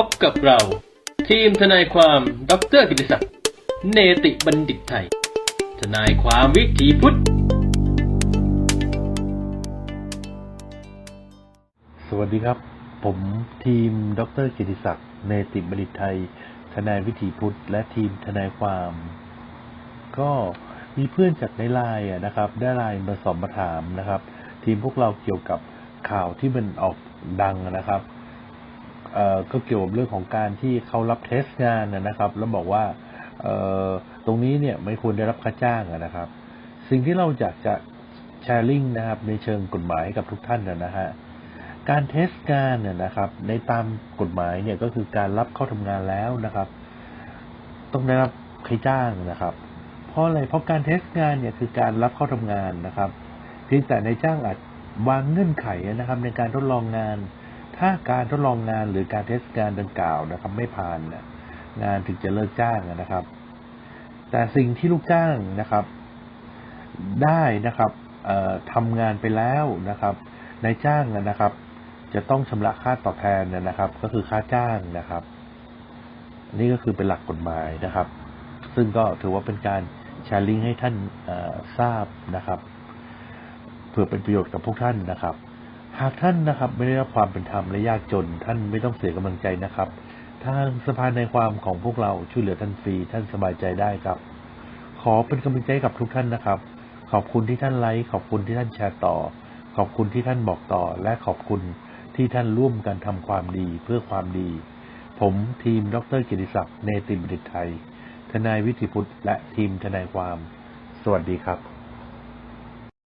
พบกับเรา ทีมทนายความดรกิติศักดิ์เนติบัณฑิตไทย ทนายความวิถีพุทธ สวัสดีครับ ผมทีมดรกิติศักดิ์เนติบัณฑิตไทย ทนายวิถีพุทธ และทีมทนายความ ก็มีเพื่อนจากในไลน์นะครับ ได้ไลน์มาสอบมาถามนะครับ ทีมพวกเราเกี่ยวกับข่าวที่มันออกดังนะครับ ก็เกี่ยวกับเรื่องของการที่เขารับเทสงานนะครับ แล้วบอกว่าเอ่อตรงนี้เนี่ยไม่ควรได้รับค่าจ้างนะครับ สิ่งที่เราอยากจะแชร์ลิงนะครับ ในเชิงกฎหมายให้กับทุกท่านนะฮะการเทสงานเนี่ยนะครับ ในตามกฎหมายเนี่ยก็คือการรับเข้าทำงานแล้วนะครับ ต้องได้รับค่าจ้างนะครับ เพราะอะไรเพราะการเทสงานเนี่ยคือการรับเข้าทำงานนะครับ เพียงแต่ในจ้างอาจวางเงื่อนไขนะครับ ในการทดลองงาน ถ้าการทดลองงานหรือการเทสงานดังกล่าวนะครับ ไม่ผ่านนะงานถึงจะเลิกจ้างนะครับ แต่สิ่งที่ลูกจ้างนะครับ ได้นะครับเอ่อทำงานไปแล้วนะครับนายจ้างนะครับ จะต้องชำระค่าตอบแทนนะครับ ก็คือค่าจ้างนะครับ นี่ก็คือเป็นหลักกฎหมายนะครับ ซึ่งก็ถือว่าเป็นการแชร์ลิงก์ให้ท่านทราบนะครับ เพื่อเป็นประโยชน์กับพวกท่านนะครับ หากท่านนะครับ ไม่ได้รับความเป็นธรรมและยากจน ท่านไม่ต้องเสียกำลังใจนะครับ ทางสภาในความของพวกเราช่วยเหลือท่านฟรีท่านสบายใจได้ครับ ขอเป็นกำลังใจกับทุกท่านนะครับ ขอบคุณที่ท่านไลค์ขอบคุณที่ท่านแชร์ต่อ ขอบคุณที่ท่านบอกต่อ และขอบคุณที่ท่านร่วมกันทำความดีเพื่อความดี ผมทีมดรกิติศักดิ์เนติบัณฑิตไทย ทนายวิถีพุทธและทีมทนายความ สวัสดีครับ